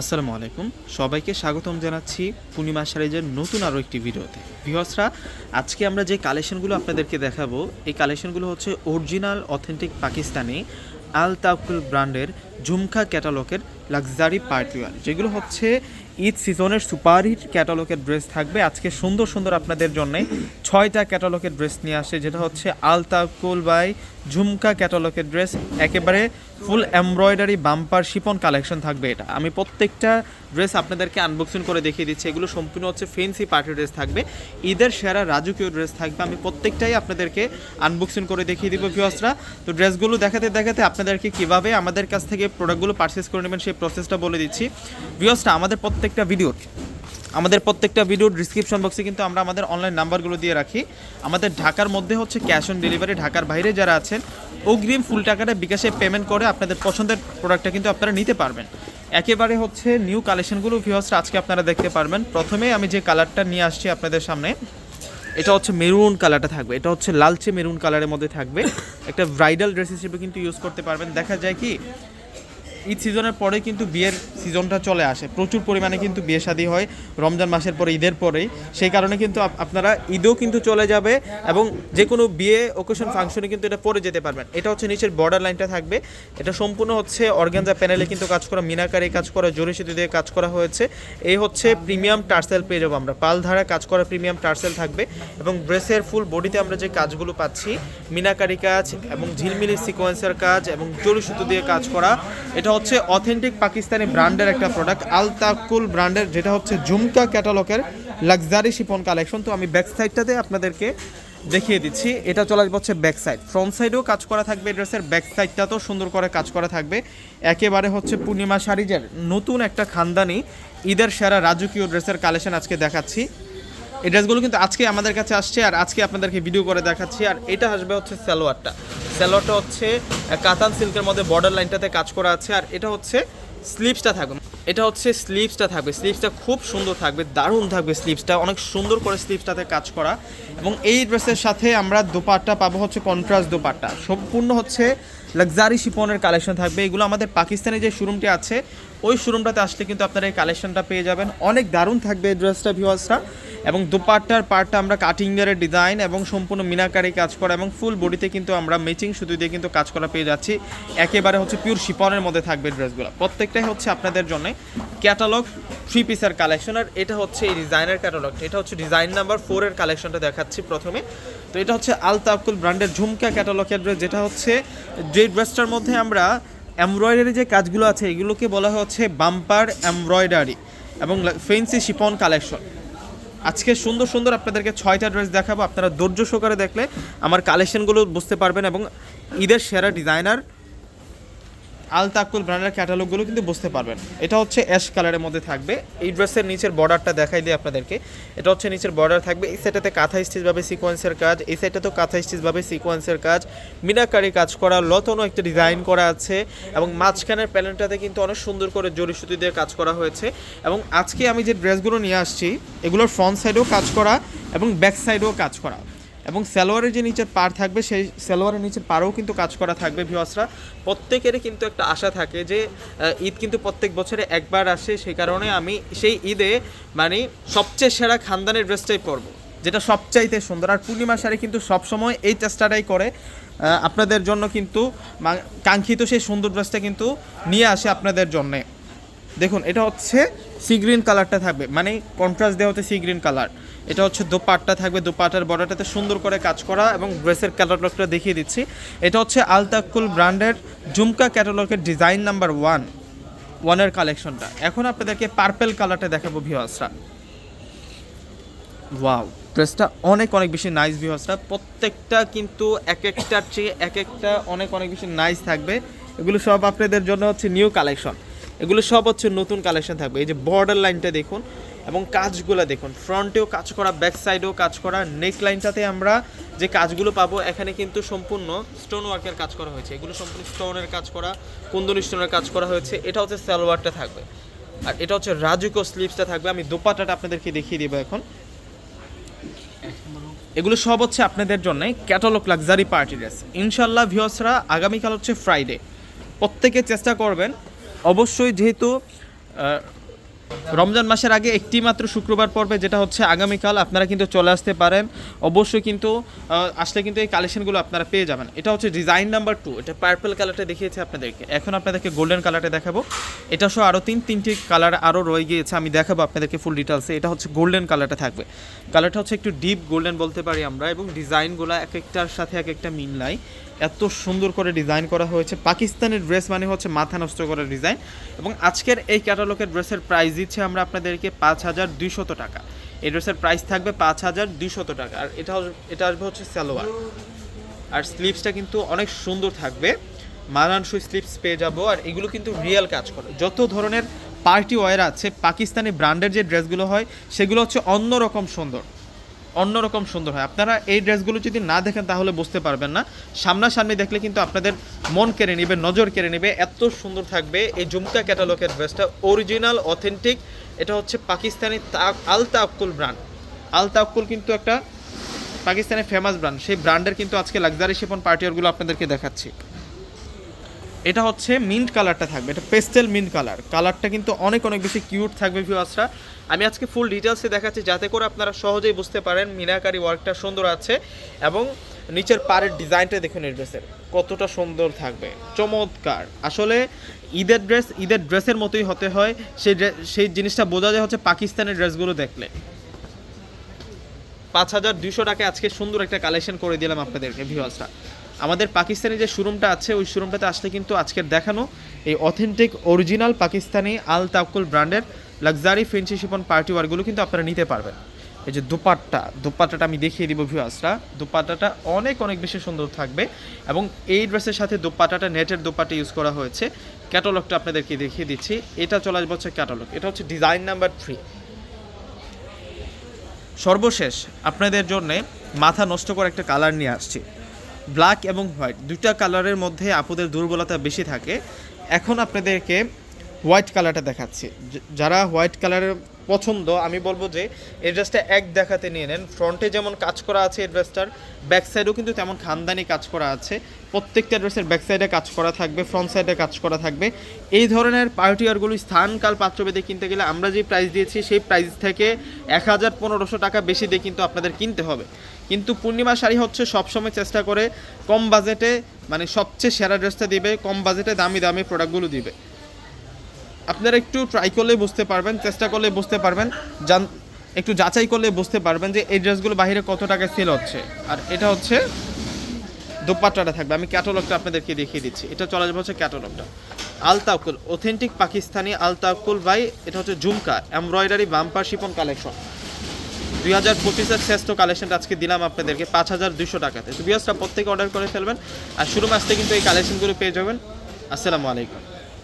আসসালামু আলাইকুম। সবাইকে স্বাগতম জানাচ্ছি পূর্ণিমা সারিজের নতুন আরও একটি ভিডিওতে। ভিহসরা আজকে আমরা যে কালেকশনগুলো আপনাদেরকে দেখাবো, এই কালেকশনগুলো হচ্ছে অরিজিনাল, অথেন্টিক পাকিস্তানি আল তাকুল ব্র্যান্ডের ঝুমকা ক্যাটালকের লাক্সারি পার্টিওয়ার যেগুলো হচ্ছে ঈদ সিজনের সুপারহিট ক্যাটালগের ড্রেস থাকবে। আজকে সুন্দর সুন্দর আপনাদের জন্য ছয়টা ক্যাটালগের ড্রেস নিয়ে আসে, যেটা হচ্ছে আল তাকুল বাই ঝুমকা ক্যাটালগের ড্রেস, একেবারে full embroidery bumper chiffon collection থাকবে এটা। আমি প্রত্যেকটা ড্রেস আপনাদেরকে আনবক্সিং করে দেখিয়ে দিচ্ছি। এগুলো সম্পূর্ণ হচ্ছে ফেন্সি পার্টি ড্রেস থাকবে। ঈদের সেরা রাজকীয় ড্রেস থাকবে। আমি প্রত্যেকটাই আপনাদেরকে আনবক্সিং করে দেখিয়ে দিব ভিউয়ার্সরা। তো ড্রেসগুলো দেখাতে দেখাতে আপনাদেরকে কীভাবে আমাদের কাছ থেকে প্রোডাক্টগুলো পারচেস করে নেবেন সেই প্রসেসটা বলে দিচ্ছি। ভিউয়ার্সরা, আমাদের প্রত্যেকটা ভিডিওর আমাদের প্রত্যেকটা ভিডিওর ডিসক্রিপশন বক্সে কিন্তু আমরা আমাদের অনলাইন নাম্বারগুলো দিয়ে রাখি। আমাদের ঢাকার মধ্যে হচ্ছে ক্যাশ অন ডেলিভারি ঢাকার বাইরে যারা আছেন, অগ্রিম ফুল টাকাটা বিকাশে পেমেন্ট করে আপনাদের পছন্দের প্রোডাক্টটা কিন্তু আপনারা নিতে পারবেন। একেবারে হচ্ছে নিউ কালেকশনগুলো ভিউয়ার্সরা আজকে আপনারা দেখতে পারবেন। প্রথমে আমি যে কালারটা নিয়ে আসছি আপনাদের সামনে, এটা হচ্ছে মেরুন কালারটা থাকবে। এটা হচ্ছে লালচে মেরুন কালারের মধ্যে থাকবে। একটা ব্রাইডাল ড্রেস হিসেবে কিন্তু ইউজ করতে পারবেন। দেখা যায় কি, ঈদ সিজনের পরে কিন্তু বিয়ের সিজনটা চলে আসে। প্রচুর পরিমাণে কিন্তু বিয়ে শাদী হয়, রমজান মাসের পরে, ঈদের পরেই। সেই কারণে কিন্তু আপ- আপনারা ঈদও কিন্তু চলে যাবে এবং যে কোনো বিয়ে ওকেশন ফাংশনে কিন্তু এটা পরে যেতে পারবেন। এটা হচ্ছে নিচের বর্ডার লাইনটা থাকবে। এটা সম্পূর্ণ হচ্ছে অর্গানজা প্যানেলে কিন্তু কাজ করা, মিনাকারে কাজ করা জরি সেতু দিয়ে কাজ করা হয়েছে। এই হচ্ছে প্রিমিয়াম টার্সেল পেয়ে যাব আমরা। পাল ধারা কাজ করা প্রিমিয়াম টার্সেল থাকবে এবং ড্রেসের ফুল বডিতে আমরা যে কাজগুলো পাচ্ছি, মিনাকারি কাজ এবং ঝিলমিলি সিকোয়েন্সের কাজ এবং জরি সুতো দিয়ে কাজ করা, এটা হচ্ছে অথেন্টিক পাকিস্তানি ব্র্যান্ডের একটা প্রোডাক্ট আলতাকুল ব্র্যান্ডের, যেটা হচ্ছে ঝুমকা ক্যাটালগের লাক্সারি শিপন কালেকশন তো আমি ব্যাক সাইডটাতে আপনাদেরকে দেখিয়ে দিচ্ছি। এটা চলে আসবে হচ্ছে ব্যাক সাইড ফ্রন্ট সাইডেও কাজ করা থাকবে ড্রেসের ব্যাক সাইডটাতেও সুন্দর করে কাজ করা থাকবে। একেবারে হচ্ছে পূর্ণিমা শাড়িজের নতুন একটা খানদানি ঈদের সেরা রাজকীয় ড্রেসের কালেকশন আজকে দেখাচ্ছি। এই ড্রেসগুলো কিন্তু আজকে আমাদের কাছে আসছে আর আজকে আপনাদেরকে ভিডিও করে দেখাচ্ছি। আর এটা আসবে হচ্ছে সালোয়ারটা। সালোয়ারটা হচ্ছে কাতান সিল্কের মধ্যে বর্ডার লাইনটাতে কাজ করা আছে। আর এটা হচ্ছে স্লিভসটা থাকবে। এটা হচ্ছে স্লিপসটা থাকবে। স্লিপসটা খুব সুন্দর থাকবে, দারুণ থাকবে স্লিপসটা। অনেক সুন্দর করে স্লিপসটাতে কাজ করা। এবং এই ড্রেসের সাথে আমরা দোপাট্টা পাবো হচ্ছে কন্ট্রাস্ট দোপাট্টা। সম্পূর্ণ হচ্ছে লাক্সারি শিপনের কালেকশন থাকবে। এগুলো আমাদের পাকিস্তানে যে শোরুমটি আছে, ওই শোরুমটাতে আসলে কিন্তু আপনারা এই কালেকশনটা পেয়ে যাবেন। অনেক দারুণ থাকবে এই ড্রেসটা ভিউয়ার্সরা এবং দুপাট্টার পার্টটা আমরা কাটিং কাটিংয়ের ডিজাইন এবং সম্পূর্ণ মিনাকারি কাজ করা এবং ফুল বডিতে কিন্তু আমরা ম্যাচিং সুতো দিয়ে কিন্তু কাজ করা পেয়ে যাচ্ছি। একেবারে হচ্ছে পিওর শিপনের মধ্যে থাকবে ড্রেসগুলো প্রত্যেকটাই হচ্ছে আপনাদের জন্য ক্যাটালগ থ্রি পিসের কালেকশন আর এটা হচ্ছে এই ডিজাইনের ক্যাটালগটা এটা হচ্ছে ডিজাইন নাম্বার ফোরের কালেকশনটা দেখাচ্ছি প্রথমে। তো এটা হচ্ছে আল তাকুল ব্র্যান্ডের ঝুমকা ক্যাটালগের ড্রেস যেটা হচ্ছে যে ড্রেসটার মধ্যে আমরা এমব্রয়ডারি যে কাজগুলো আছে, এগুলোকে বলা হচ্ছে বাম্পার এমব্রয়ডারি এবং ফেন্সি শিপন কালেকশন আজকে সুন্দর সুন্দর আপনাদেরকে ছয়টা ড্রেস দেখাবো, আপনারা ধৈর্য সহকারে দেখলে আমার কালেকশনগুলো বুঝতে পারবেন এবং ঈদের সেরা ডিজাইনার আল তাকুল ব্র্যান্ডের ক্যাটালগুলো কিন্তু বুঝতে পারবেন। এটা হচ্ছে অ্যাশ কালারের মধ্যে থাকবে। এই ড্রেসের নিচের বর্ডারটা দেখাই দিই আপনাদেরকে। এটা হচ্ছে নিচের বর্ডার থাকবে। এই সাইডটাতে কাঁথা স্টিচভাবে সিকোয়েন্সের কাজ। এই সাইডটাতেও কাঁথা স্টিচভাবে সিকোয়েন্সের কাজ। মিনাকারি কাজ করা লতনও একটা ডিজাইন করা আছে এবং মাঝখানের প্যানেলটাতে কিন্তু অনেক সুন্দর করে জরি সুতি দিয়ে কাজ করা হয়েছে। এবং আজকে আমি যে ড্রেসগুলো নিয়ে আসছি, এগুলোর ফ্রন্ট সাইডেও কাজ করা এবং ব্যাক সাইডেও কাজ করা। এবং সালোয়ারের যে নিচের পার থাকবে, সেই সালোয়ারের নিচের পাড়েও কিন্তু কাজ করা থাকবে ভিওয়াসরা প্রত্যেকেরই কিন্তু একটা আশা থাকে যে ঈদ কিন্তু প্রত্যেক বছরে একবার আসে, সেই কারণে আমি সেই ঈদে মানে সবচেয়ে সেরা খানদানের ড্রেসটাই পরবো, যেটা সবচাইতে সুন্দর। আর পূর্ণিমা শাড়ি কিন্তু সবসময় এই চেষ্টাটাই করে। আপনাদের জন্য কিন্তু কাঙ্ক্ষিত সেই সুন্দর ড্রেসটা কিন্তু নিয়ে আসে আপনাদের জন্যে। দেখুন, এটা হচ্ছে সি গ্রিন কালারটা থাকবে মানে কন্ট্রাস্ট দেওয়া হচ্ছে সি গ্রিন কালার। এটা হচ্ছে দোপাট্টা থাকবে। দোপাটার বর্ডারটাতে সুন্দর করে কাজ করা এবং ড্রেসের ক্যাটালগটা দেখিয়ে দিচ্ছি। এটা হচ্ছে আলতাকুল ব্র্যান্ডের ঝুমকা ক্যাটালগের ডিজাইন নাম্বার ওয়ান, ওয়ানের কালেকশনটা। এখন আপনাদেরকে পার্পেল কালারটা দেখাবো ভিওয়াসরা ওয়াও, ড্রেসটা অনেক অনেক বেশি নাইস ভিউয়ার্সরা। প্রত্যেকটা কিন্তু এক একটার চেয়ে এক একটা অনেক অনেক বেশি নাইস থাকবে। এগুলো সব আপনাদের জন্য হচ্ছে নিউ কালেকশন। এগুলো সব হচ্ছে নতুন কালেকশন থাকবে। এই যে বর্ডার লাইনটা দেখুন এবং কাজগুলো দেখুন, ফ্রন্টেও কাজ করা, ব্যাক সাইডেও কাজ করা নেক লাইনটাতে আমরা যে কাজগুলো পাবো, এখানে কিন্তু সম্পূর্ণ স্টোন ওয়ার্কের কাজ করা হয়েছে। এগুলো সম্পূর্ণ স্টোনের কাজ করা, কুন্দন স্টোনের কাজ করা হয়েছে। এটা হচ্ছে সালোয়ারটা থাকবে। আর এটা হচ্ছে রাজুকো স্লিভসটা থাকবে। আমি দোপাটাটা আপনাদেরকে দেখিয়ে দিব এখন। এগুলো সব হচ্ছে আপনাদের জন্য ক্যাটালগ লাক্সারি পার্টি ড্রেস ইনশাল্লাহ ভিওসরা আগামীকাল হচ্ছে ফ্রাইডে প্রত্যেকে চেষ্টা করবেন, অবশ্যই যেহেতু রমজান মাসের আগে একটি মাত্র শুক্রবার পর্বে যেটা হচ্ছে আগামীকাল, আপনারা কিন্তু চলে আসতে পারেন। অবশ্যই কিন্তু আসলে কিন্তু এই কালেকশনগুলো আপনারা পেয়ে যাবেন। এটা হচ্ছে ডিজাইন নাম্বার টু এটা পার্পল কালারটা দেখিয়েছি আপনাদেরকে। এখন আপনাদেরকে গোল্ডেন কালারটা দেখাবো। এটা সহ আরও তিন, তিনটি কালার আরও রয়ে গিয়েছে, আমি দেখাবো আপনাদেরকে ফুল ডিটেলসে এটা হচ্ছে গোল্ডেন কালারটা থাকবে। কালারটা হচ্ছে একটু ডিপ গোল্ডেন বলতে পারি আমরা, এবং ডিজাইনগুলো এক একটার সাথে এক একটা মিল নাই এত সুন্দর করে ডিজাইন করা হয়েছে। পাকিস্তানের ড্রেস মানে হচ্ছে মাথা নষ্ট করা ডিজাইন এবং আজকের এই ক্যাটালগের ড্রেসের প্রাইস দিচ্ছে আমরা আপনাদেরকে পাঁচ হাজার দুইশত টাকা। এই ড্রেসের প্রাইস থাকবে পাঁচ হাজার দুইশত টাকা। আর এটা এটা আসবে হচ্ছে সালোয়ার। আর স্লিপসটা কিন্তু অনেক সুন্দর থাকবে। মানানসই স্লিপস পেয়ে যাব। আর এগুলো কিন্তু রিয়েল কাজ করে। যত ধরনের পার্টি ওয়ার আছে, পাকিস্তানি ব্র্যান্ডের যে ড্রেসগুলো হয়, সেগুলো হচ্ছে অন্যরকম সুন্দর। অন্যরকম সুন্দর হয়। আপনারা এই ড্রেসগুলো যদি না দেখেন তাহলে বুঝতে পারবেন না। সামনাসামনি দেখলে কিন্তু আপনাদের মন কেড়ে নেবে, নজর কেড়ে নেবে, এত সুন্দর থাকবে এই জুমকা ক্যাটালগের ড্রেসটা। অরিজিনাল অথেন্টিক এটা হচ্ছে পাকিস্তানি তা- আল তাকুল ব্র্যান্ড আল তাকুল কিন্তু একটা পাকিস্তানের ফেমাস ব্র্যান্ড সেই ব্র্যান্ডের কিন্তু আজকে লাক্সারি শিপন পার্টিয়ারগুলো আপনাদেরকে দেখাচ্ছি। এটা হচ্ছে মিন্ট কালারটা থাকবে। এটা পেস্টেল মিন্ট কালার কালারটা কিন্তু অনেক অনেক বেশি কিউট থাকবে ভিউয়ার্সরা আমি আজকে ফুল ডিটেলসে দেখাচ্ছি, যাতে করে আপনারা সহজেই বুঝতে পারেন মিনাকারি ওয়ার্কটা সুন্দর আছে এবং নিচের পাড়ের ডিজাইনটা দেখুন এই ড্রেসের কতটা সুন্দর থাকবে। চমৎকার। আসলে ঈদের ড্রেস ঈদের ড্রেসের মতোই হতে হয়। সেই সেই জিনিসটা বোঝা যায় হচ্ছে পাকিস্তানের ড্রেসগুলো দেখলে। পাঁচ হাজার দুশো টাকায় আজকে সুন্দর একটা কালেকশন করে দিলাম আপনাদেরকে ভিউয়ার্সরা আমাদের পাকিস্তানি যে শোরুমটা আছে, ওই শোরুমটাতে আসলে কিন্তু আজকের দেখানো এই অথেন্টিক অরিজিনাল পাকিস্তানি আল তাকুল ব্র্যান্ডের লাক্সারি ফেন্সি শিপন পার্টি ওয়ারগুলো কিন্তু আপনারা নিতে পারবেন। এই যে দুপাট্টা, দুপাট্টাটা আমি দেখিয়ে দিব ভিউয়ার্সরা দুপাট্টাটা অনেক অনেক বেশি সুন্দর থাকবে এবং এই ড্রেসের সাথে দুপাট্টাটা, নেটের দুপাট্টা ইউজ করা হয়েছে। ক্যাটালগটা আপনাদেরকে দেখিয়ে দিচ্ছি। এটা চলে আসবে হচ্ছে ক্যাটালগ এটা হচ্ছে ডিজাইন নাম্বার থ্রি সর্বশেষ, আপনাদের জন্যে মাথা নষ্ট করে একটা কালার নিয়ে আসছি। ব্ল্যাক এবং হোয়াইট। দুটা কালারের মধ্যে আপুদের দুর্বলতা বেশি থাকে। এখন আপনাদেরকে হোয়াইট কালারটা দেখাচ্ছি। যারা হোয়াইট কালারের পছন্দ, আমি বলব যে এই ড্রেসটা এক দেখাতে নিয়ে নেন। ফ্রন্টে যেমন কাজ করা আছে এই ড্রেসটার ব্যাক সাইডেও কিন্তু তেমন খানদানি কাজ করা আছে। প্রত্যেকটা ড্রেসের ব্যাক সাইডে কাজ করা থাকবে, ফ্রন্ট সাইডে কাজ করা থাকবে। এই ধরনের পার্টিয়ারগুলো স্থানকাল পাত্রভেদে কিনতে গেলে আমরা যে প্রাইস দিয়েছি, সেই প্রাইস থেকে এক হাজার পনেরোশো টাকা বেশি দিয়ে কিন্তু আপনাদের কিনতে হবে। কিন্তু পূর্ণিমা শাড়ি হচ্ছে সবসময় চেষ্টা করে কম বাজেটে মানে সবচেয়ে সেরা ড্রেসটা দিবে, কম বাজেটে দামি দামি প্রোডাক্টগুলো দিবে। আপনারা একটু ট্রাই করলে বুঝতে পারবেন, চেষ্টা করলে বুঝতে পারবেন, জান একটু যাচাই করলে বুঝতে পারবেন যে এই ড্রেসগুলো বাইরে কত টাকায় সেল হচ্ছে। আর এটা হচ্ছে দোপাট্টাটা থাকবে, আমি ক্যাটালগটা আপনাদেরকে দেখিয়ে দিচ্ছি। এটা চলে যাবে হচ্ছে ক্যাটালগটা আলতাকুল অথেন্টিক পাকিস্তানি আলতাকুল বাই এটা হচ্ছে Jhumka embroidery bumper chiffon collection দুই হাজার পঁচিশের শ্রেষ্ঠ কালেকশনটা আজকে দিলাম আপনাদেরকে, পাঁচ হাজার দুশো টাকাতে। তো বিয়াসটা প্রত্যেকে অর্ডার করে ফেলবেন, আর শুরু মাসতে কিন্তু এই কালেকশনগুলো পেয়ে যাবেন। আসসালামু আলাইকুম।